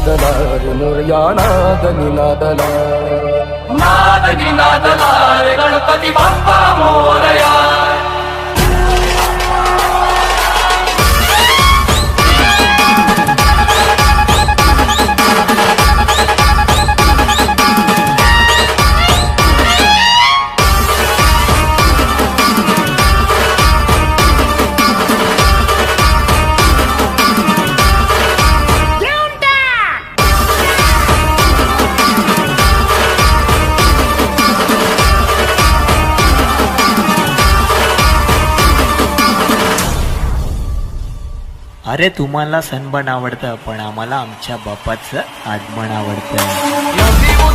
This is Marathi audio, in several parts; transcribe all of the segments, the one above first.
ನಾದಲ ನುರಯ ನಾದ ನಿನಾದಲ ನಾದ ನಿನಾದಲ ಗಣಪತಿ ಬಪ್ಪ ಮೋರಯ. अरे तुम्हाला सनबर्न आवडतं पण आम्हाला आमच्या बापाचं आगमन आवडतं.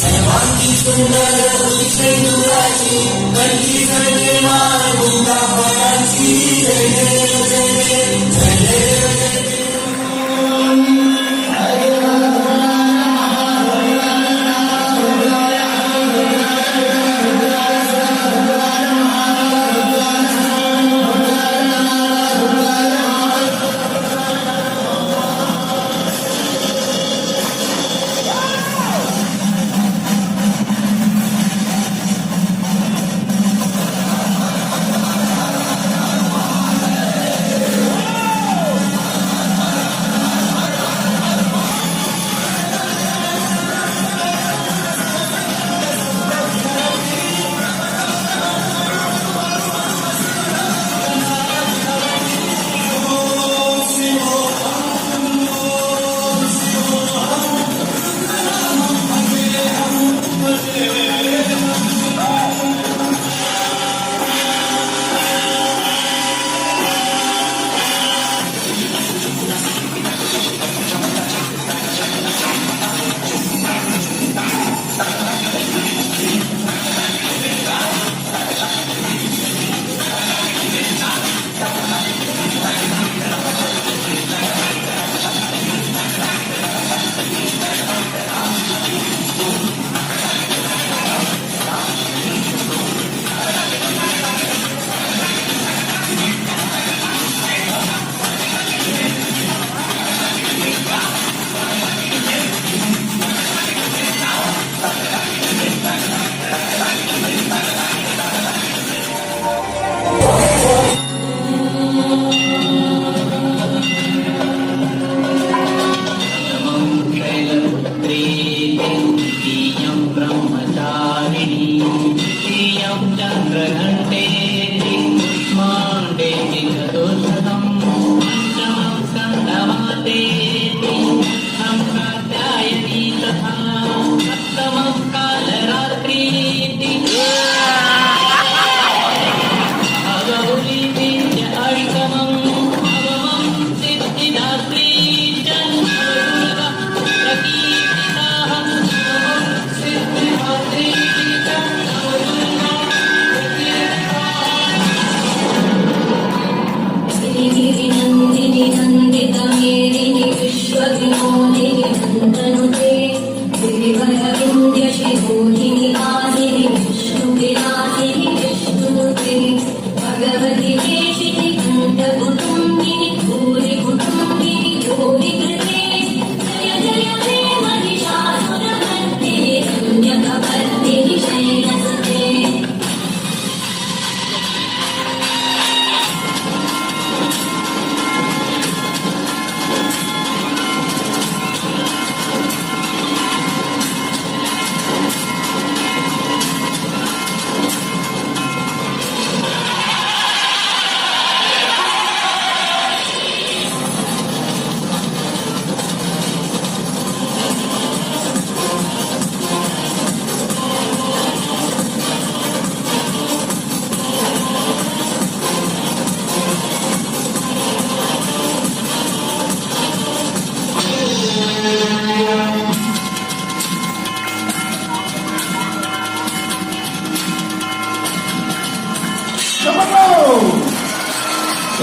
सर्वांगी सुंदर विष्णुराची कंठी सर्वे मानगुंगा पदांची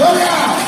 Yeah.